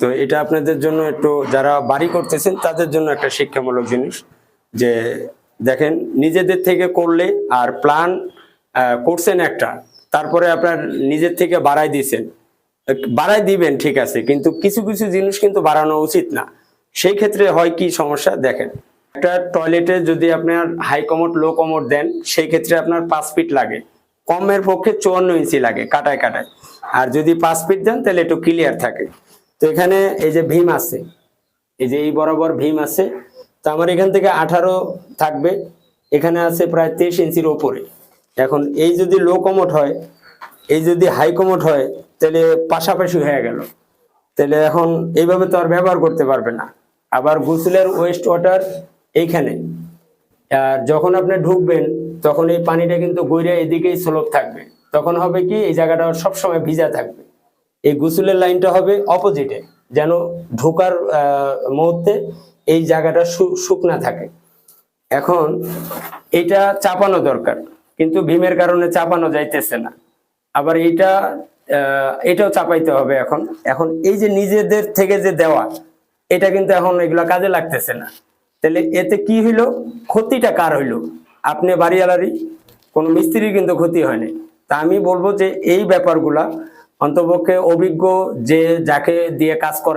তো এটা আপনাদের জন্য একটু যারা বাড়ি করতেছেন, তাদের জন্য একটা শিক্ষামূলক জিনিস যে দেখেন, নিজেদের থেকে করলে আর প্ল্যান করছেন একটা, তারপরে আপনার নিজের থেকে বাড়াই দিয়েছেন। বাড়াই দিবেন, ঠিক আছে, কিন্তু কিছু কিছু জিনিস কিন্তু বাড়ানো উচিত না। সেই ক্ষেত্রে হয় কি সমস্যা? দেখেন, একটা টয়লেটে যদি আপনার হাই কমোড লো কমোড দেন, সেই ক্ষেত্রে আপনার পাঁচ ফিট লাগে। কমের পক্ষে চুয়ান্ন ইঞ্চি লাগে, কাটায় কাটায়। আর যদি পাঁচ ফিট দেন, তাহলে একটু ক্লিয়ার থাকে। তো এখানে এই যে ভীম আছে, এই যে এই বরাবর ভীম আছে, তো আমার এখান থেকে আঠারো থাকবে, এখানে আছে প্রায় তেইশ ইঞ্চির ওপরে। এখন এই যদি লো কমোট হয়, এই যদি হাই কমোট হয়, তাহলে পাশাপাশি হয়ে গেল। তাহলে এখন এইভাবে তো আর ব্যবহার করতে পারবে না। আবার গোসলের ওয়েস্ট ওয়াটার এইখানে। আর যখন আপনি ঢুকবেন, তখন এই পানিটা কিন্তু গইরা এদিকেই স্লোপ থাকবে। তখন হবে কি, এই জায়গাটা সবসময় ভিজা থাকবে। এই গোসলের লাইনটা হবে অপোজিটে যেন ঢোকার মুহূর্তে এই জায়গাটা শুকনা থাকে। এখন এটা চাপানো দরকার, কিন্তু ভীমের কারণে চাপানো যাইতেছে না। আবার এটা এটাও চাপাইতে হবে এখন। এখন এই যে নিজেদের থেকে যে দেওয়া, এটা কিন্তু এখন এগুলা কাজে লাগতেছে না। তাহলে এতে কি হইল? ক্ষতিটা কার হইল? আপনি বাড়িওয়ালারই, কোনো মিস্ত্রির কিন্তু ক্ষতি হয়নি। তা আমি বলব যে এই ব্যাপারগুলা অন্তপক্ষে অভিজ্ঞ যে যাকে দিয়ে কাজ করা